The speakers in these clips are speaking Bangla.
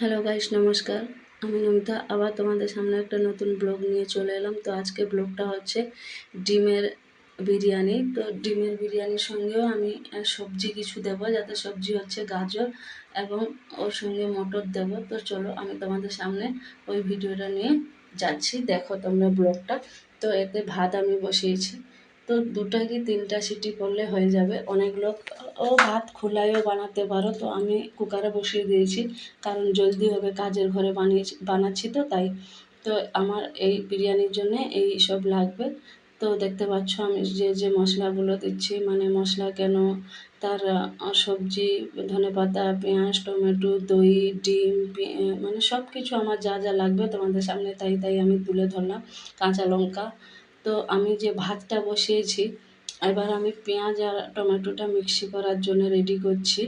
হ্যালো গাইস নমস্কার। আমি নমিতা, আবার তোমাদের সামনে একটা নতুন ব্লগ নিয়ে চলে এলাম। তো আজকে ব্লগটা হচ্ছে ডিমের বিরিয়ানি। তো ডিমের বিরিয়ানির সঙ্গেও আমি সবজি কিছু দেবো, যাতে সবজি হচ্ছে গাজর এবং ওর সঙ্গে মটর দেবো। তো চলো, আমি তোমাদের সামনে ওই ভিডিওটা নিয়ে যাচ্ছি। দেখো তোমরা ব্লগটা তো এতে ভাত আমি বসিয়েছি। তো দুটা কি তিনটা সিটি করলে হয়ে যাবে। অনেক লোক, ও ভাত খোলায়ও বানাতে পারো, তো আমি কুকারে বসিয়ে দিয়েছি, কারণ জলদি হবে, কাজের ঘরে বানিয়েছি, বানাচ্ছি তো তাই। তো আমার এই বিরিয়ানির জন্য এই সব লাগবে। তো দেখতে পাচ্ছ আমি যে যে মশলাগুলো দিচ্ছি মানে মশলা কেন, তার সবজি, ধনেপাতা, পেঁয়াজ, টমেটো, দই, ডিম মানে সব কিছু আমার যা যা লাগবে তোমাদের সামনে, তাই তাই আমি তুলে ধরলাম, কাঁচা লঙ্কা। তো আমি যে ভাতটা বসিয়েছি, এবার আমি পেঁয়াজ আর টমেটোটা মিক্সি করার জন্য রেডি করছি।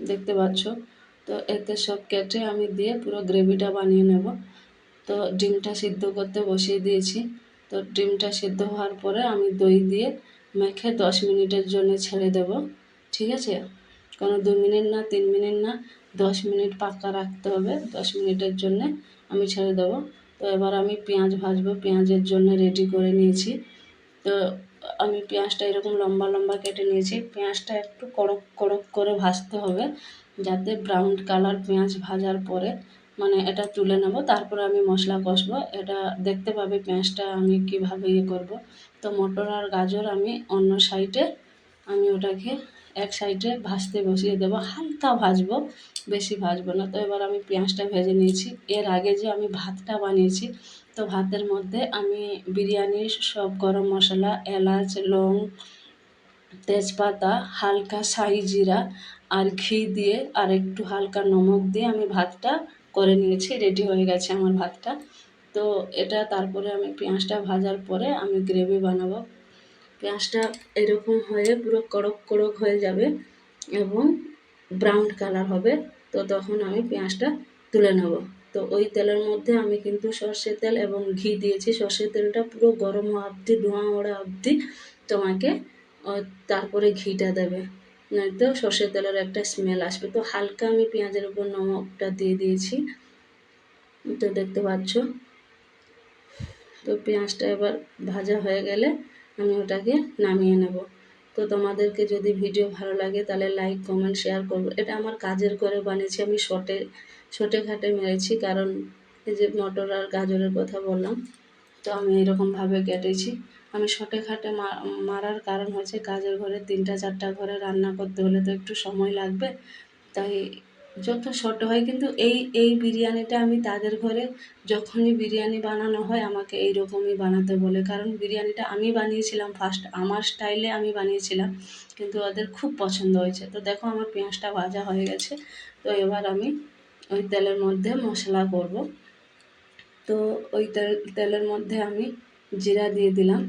দেখতে পাচ্ছ? তো এতে সব কেটে আমি দিয়ে পুরো গ্রেভিটা বানিয়ে নেব। তো ডিমটা সিদ্ধ করতে বসিয়ে দিয়েছি। তো ডিমটা সিদ্ধ হওয়ার পরে আমি দই দিয়ে মেখে দশ মিনিটের জন্য ছেড়ে দেব। ঠিক আছে? কোনো দু মিনিট না, তিন মিনিট না, দশ মিনিট পাক্কা রাখতে হবে। দশ মিনিটের জন্য আমি ছেড়ে দেবো। তো এবার আমি পেঁয়াজ ভাজবো, পেঁয়াজের জন্য রেডি করে নিয়েছি। তো আমি পেঁয়াজটা এরকম লম্বা লম্বা কেটে নিয়েছি। পেঁয়াজটা একটু কড়ক কড়ক করে ভাজতে হবে, যাতে ব্রাউন কালার পেঁয়াজ ভাজার পরে মানে এটা তুলে নেব। তারপরে আমি মশলা কষবো। এটা দেখতে পাবে পেঁয়াজটা আমি কীভাবে ইয়ে করব। তো মটর আর গাজর আমি অন্য সাইডে আমি ওটাকে এক সাইডে ভাজতে বসিয়ে দেবো, হালকা ভাজবো, বেশি ভাজবো না। তো এবার আমি পেঁয়াজটা ভেজে নিয়েছি। এর আগে যে আমি ভাতটা বানিয়েছি, তো ভাতের মধ্যে আমি বিরিয়ানির সব গরম মশলা, এলাচ, লং, তেজপাতা, হালকা সাই জিরা আর ঘি দিয়ে আর একটু হালকা নমক দিয়ে আমি ভাতটা করে নিয়েছি, রেডি হয়ে গেছে আমার ভাতটা। তো এটা তারপরে আমি পেঁয়াজটা ভাজার পরে আমি গ্রেভি বানাবো। পেঁয়াজটা এরকম হয়ে পুরো কড়ক কড়ক হয়ে যাবে এবং ব্রাউন কালার হবে, তো তখন আমি পেঁয়াজটা তুলে নেব। তো ওই তেলের মধ্যে আমি কিন্তু সর্ষের তেল এবং ঘি দিয়েছি। সর্ষের তেলটা পুরো গরম হওয়া অবধি, ধোঁয়া ওড়া অবধি তোমাকে তারপরে ঘিটা দেবে। নয়তো সর্ষের তেলের একটা স্মেল আসবে। তো হালকা আমি পেঁয়াজের উপর নমকটা দিয়ে দিয়েছি। তো দেখতে পাচ্ছ? তো পেঁয়াজটা এবার ভাজা হয়ে গেলে আমি ওটাকে নামিয়ে নেব। তো তোমাদেরকে যদি ভিডিও ভালো লাগে তাহলে লাইক কমেন্ট শেয়ার করব এটা আমার কাজের করে বানিয়েছি, আমি শর্টে শর্টে খাটে মেরেছি, কারণ এই যে মটর আর গাজরের কথা বললাম, তো আমি এরকমভাবে কেটেছি। আমি শর্টে মা- মারার কারণ হচ্ছে কাজের ঘরে তিনটা, চারটা ঘরে রান্না করতে হলে তো একটু সময় লাগবে, তাই যত শর্ট হয় কিন্তু এই এই বিরিয়ানিটা আমি তাদের ঘরে যখনই বিরিয়ানি বানানো হয় আমাকে এই রকমই বানাতে বলে। কারণ বিরিয়ানিটা আমি বানিয়েছিলাম ফার্স্ট আমার স্টাইলে আমি বানিয়েছিলাম, কিন্তু ওদের খুব পছন্দ হয়েছে। তো দেখো আমার পেঁয়াজটা ভাজা হয়ে গেছে, তো এবার আমি ওই তেলের মধ্যে মশলা করব। তো ওই তেল, তেলের মধ্যে আমি জিরা দিয়ে দিলাম।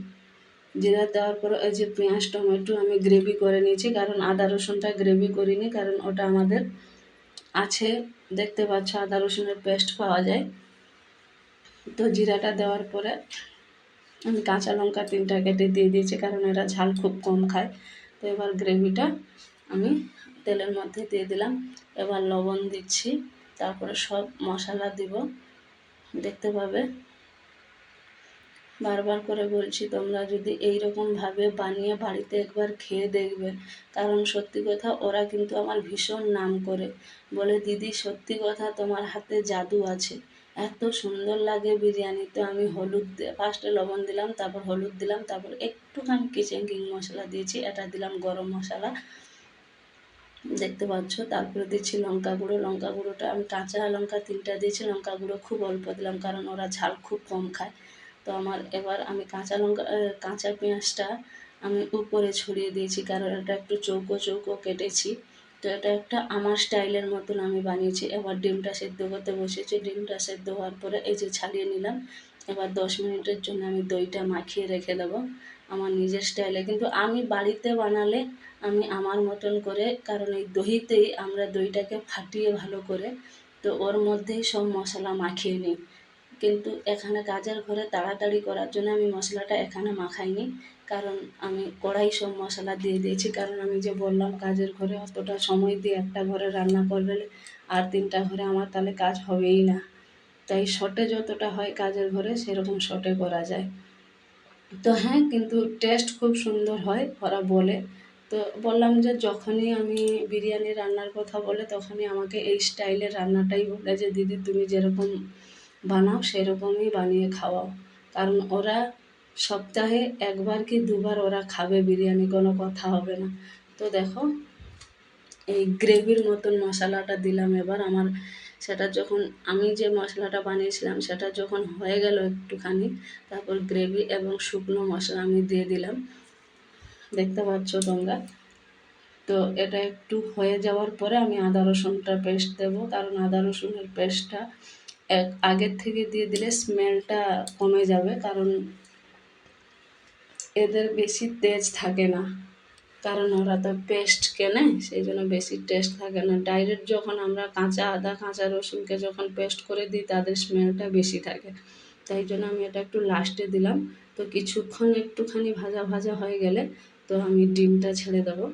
জিরা দেওয়ার পর ওই যে পেঁয়াজ, টমেটো আমি গ্রেভি করে নিয়েছি, কারণ আদা রসুনটা গ্রেভি করিনি, কারণ ওটা আমাদের আছে, দেখতে পাচ্ছ আদা রসুনের পেস্ট পাওয়া যায়। তো জিরাটা দেওয়ার পরে আমি কাঁচা লঙ্কা তিনটা কেটে দিয়ে দিয়েছি, কারণ এরা ঝাল খুব কম খায়। তো এবার গ্রেভিটা আমি তেলের মধ্যে দিয়ে দিলাম। এবার লবণ দিচ্ছি, তারপরে সব মশলা দিব। দেখতে পাবে বারবার করে বলছি, তোমরা যদি এই রকমভাবে বানিয়ে বাড়িতে একবার খেয়ে দেখবে। কারণ সত্যি কথা, ওরা কিন্তু আমার ভীষণ নাম করে। বলে, দিদি, সত্যি কথা তোমার হাতে জাদু আছে। এত সুন্দর লাগে বিরিয়ানিতে। আমি হলুদ ফার্স্টে লবণ দিলাম, তারপর হলুদ দিলাম, তারপর একটুখানি কিচেন কিং মশলা দিয়েছি। এটা দিলাম গরম মশলা। দেখতে পাচ্ছ? তারপরে দিচ্ছি লঙ্কা গুঁড়ো। লঙ্কা গুঁড়োটা আমি কাঁচা লঙ্কা তিনটা দিয়েছি। লঙ্কা গুঁড়ো খুব অল্প দিলাম, কারণ ওরা ঝাল খুব কম খায়। তো আমার এবার আমি কাঁচা লঙ্কা কাঁচা পেঁয়াজটা আমি উপরে ছড়িয়ে দিয়েছি, কারণ এটা একটু চৌকো চৌকো কেটেছি। তো এটা একটা আমার স্টাইলের মতন আমি বানিয়েছি। এবার ডিমটা সেদ্ধ করতে বসেছি। ডিমটা সেদ্ধ হওয়ার পরে এই যে ছাড়িয়ে নিলাম, এবার দশ মিনিটের জন্য আমি দইটা মাখিয়ে রেখে দেবো আমার নিজের স্টাইলে। কিন্তু আমি বাড়িতে বানালে আমি আমার মতন করে, কারণ এই দহিতেই আমরা দইটাকে ফাটিয়ে ভালো করে, তো ওর মধ্যেই সব মশলা মাখিয়ে নিই। কিন্তু এখানে কাজের ঘরে তাড়াতাড়ি করার জন্য আমি মশলাটা এখানে মাখাইনি। কারণ আমি কড়াই সব মশলা দিয়ে দিয়েছি। কারণ আমি যে বললাম কাজের ঘরে অতটা সময় দিয়ে একটা ঘরে রান্না করলে আর তিনটা ঘরে আমার তাহলে কাজ হবেই না। তাই শর্টে যতটা হয় কাজের ঘরে সেরকম শর্টে করা যায়। তো হ্যাঁ কিন্তু টেস্ট খুব সুন্দর হয় ওরা বলে। তো বললাম যে যখনই আমি বিরিয়ানি রান্নার কথা বলে তখনই আমাকে এই স্টাইলের রান্নাটাই বলে যে, দিদি, তুমি যেরকম বানাও, সেরকমই বানিয়ে খাওয়াও। কারণ ওরা সপ্তাহে একবার কি দুবার ওরা খাবে, বিরিয়ানি কোনো কথা হবে না। তো দেখো, এই গ্রেভির মতন মশলাটা দিলাম এবার আমার। সেটা যখন, আমি যে মশলাটা বানিয়েছিলাম, সেটা যখন হয়ে গেল একটুখানি, তারপর গ্রেভি এবং শুকনো মশলা আমি দিয়ে দিলাম। দেখতে পাচ্ছ তোমরা? তো এটা একটু হয়ে যাওয়ার পরে আমি আদা রসুনটা পেস্ট দেবো, কারণ আদা রসুনের পেস্টটা এক, আগের থেকে দিয়ে দিলে স্মেলটা কমে যাবে কারণ এদের বেশি তেজ থাকে না। কারণ ওরা তো পেস্ট কেনে, সেই জন্য বেশি টেস্ট থাকে না। ডাইরেক্ট যখন আমরা কাঁচা আদা, কাঁচা রসুনকে যখন পেস্ট করে দিই, তাদের স্মেলটা বেশি থাকে। তাই জন্য আমি এটা একটু লাস্টে দিলাম। তো কিছুক্ষণ একটুখানি ভাজা ভাজা হয়ে গেলে তো আমি ডিমটা ছেড়ে দেবো।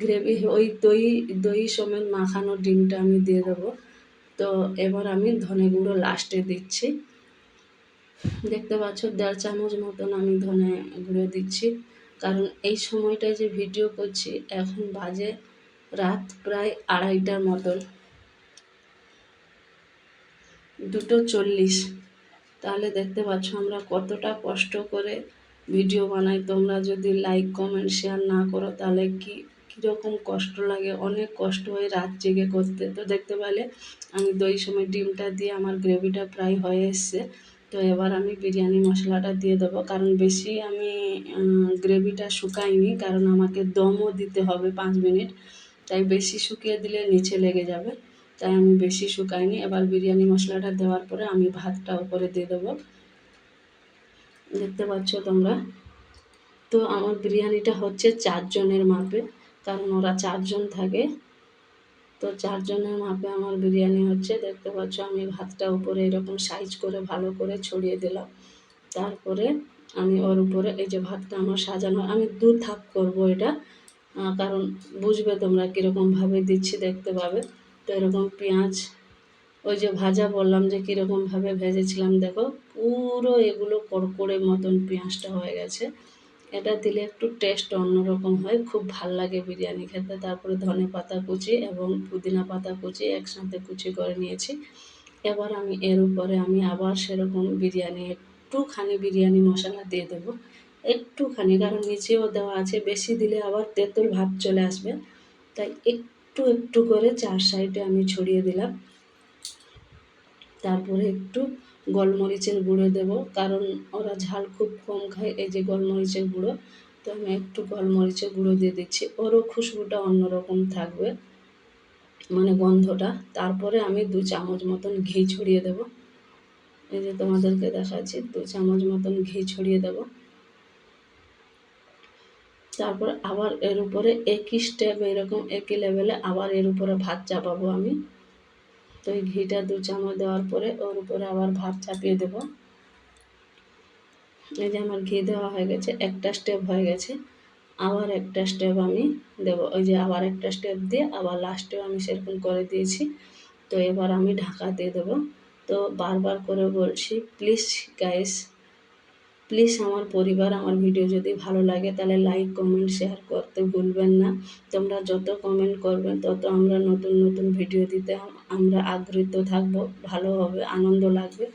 গ্রেভি, ওই দই দই সমেত মাখানো ডিমটা আমি দিয়ে দেবো। তো এবার আমি ধনে গুঁড়ো লাস্টে দিচ্ছি। দেখতে পাচ্ছ, দেড় চামচ মতন আমি ধনে গুঁড়ো দিচ্ছি। কারণ এই সময়টায় যে ভিডিও করছি, এখন বাজে রাত প্রায় আড়াইটার মতন। দুটো চল্লিশ। তাহলে দেখতে পাচ্ছ, আমরা কতটা কষ্ট করে ভিডিও বানাই। তোমরা যদি লাইক কমেন্ট শেয়ার না করো, তাহলে কি কীরকম কষ্ট লাগে, অনেক কষ্ট হয় রাত জেগে করতে। তো দেখতে পেলে আমি দই সময় ডিমটা দিয়ে আমার গ্রেভিটা প্রায় হয়ে এসছে। তো এবার আমি বিরিয়ানি মশলাটা দিয়ে দেবো। কারণ বেশি আমি গ্রেভিটা শুকাইনি কারণ আমাকে দমও দিতে হবে পাঁচ মিনিট। তাই বেশি শুকিয়ে দিলে নিচে লেগে যাবে। তাই আমি বেশি শুকাইনি এবার বিরিয়ানি মশলাটা দেওয়ার পরে আমি ভাতটা উপরে দিয়ে দেবো। দেখতে পাচ্ছ তোমরা? তো আমার বিরিয়ানিটা হচ্ছে চারজনের মাপে। কারণ ওরা চারজন থাকে। তো চারজনের মাপে আমার বিরিয়ানি হচ্ছে। দেখতে পাচ্ছ আমি ভাতটা উপরে এরকম সাইজ করে ভালো করে ছড়িয়ে দিলাম। তারপরে আমি ওর উপরে এই যে ভাতটা আমার সাজানো, আমি দু থাক করব এটা কারণ বুঝবে তোমরা কীরকমভাবে দিচ্ছি দেখতে পাবে। তো এরকম পেঁয়াজ, ওই যে ভাজা বললাম যে কীরকমভাবে ভেজেছিলাম, দেখো পুরো এগুলো কড়কড়ে মতন পেঁয়াজটা হয়ে গেছে। এটা দিলে একটু টেস্ট অন্যরকম হয়। খুব ভালো লাগে বিরিয়ানি খেতে। তারপরে ধনে পাতা কুচি এবং পুদিনা পাতা কুচি একসাথে কুচি করে নিয়েছি। এবার আমি, এর উপরে আমি আবার সেরকম বিরিয়ানি, একটুখানি বিরিয়ানি মশলা দিয়ে দেবো। একটুখানি, কারণ নিচেও দেওয়া আছে। বেশি দিলে আবার তেঁতুল ভাব চলে আসবে। তাই একটু একটু করে চার সাইডে আমি ছড়িয়ে দিলাম। তারপরে একটু গোলমরিচের গুঁড়ো দেবো, কারণ ওরা ঝাল খুব কম খায় এই যে গোলমরিচের গুঁড়ো। তো আমি একটু গোলমরিচের গুঁড়ো দিয়ে দিচ্ছি। ওরও খুশবুটা অন্যরকম থাকবে মানে গন্ধটা। তারপরে আমি দু চামচ মতন ঘি ছড়িয়ে দেব। এই যে তোমাদেরকে দেখাচ্ছি, দু চামচ মতন ঘি ছড়িয়ে দেব। তারপর আবার এর উপরে একই স্টেপ এরকম একই লেভেলে আবার এর উপরে ভাত চাপাবো আমি। তো এই ঘিটা দু চামচ দেওয়ার পরে ওর উপরে আবার ভাত চাপিয়ে দেব। এই যে আমার ঘি দেওয়া হয়ে গেছে, একটা স্টেপ হয়ে গেছে, আবার একটা স্টেপ আমি দেব। ওই যে আবার একটা স্টেপ দিয়ে আবার লাস্টেও আমি সেরকম করে দিয়েছি। তো এবার আমি ঢাকা দিয়ে দেবো। তো বারবার করে বলছি প্লিজ গাইস প্লিজ আমার পরিবার আমার ভিডিও যদি ভালো লাগে তাহলে লাইক কমেন্ট শেয়ার করতে ভুলবেন না। তোমরা যত কমেন্ট করবেন তত আমরা নতুন নতুন ভিডিও দিতে আমরা আগ্রহিত থাকব, ভালো হবে, আনন্দ লাগবে।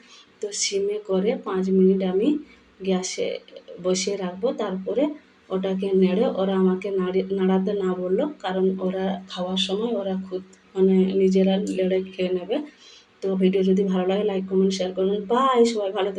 তো সিমে করে পাঁচ মিনিট আমি গ্যাসে বসিয়ে রাখব, তারপরে ওটাকে নেড়ে ওরা আমাকে নাড়ি, নাড়াতে না বলল, কারণ ওরা খাওয়ার সময় ওরা খুদ মানে নিজেরা লেড়ে খেয়ে নেবে। তো ভিডিও যদি ভালো লাগে লাইক কমেন্ট শেয়ার করবেন। বাই সবাই ভালো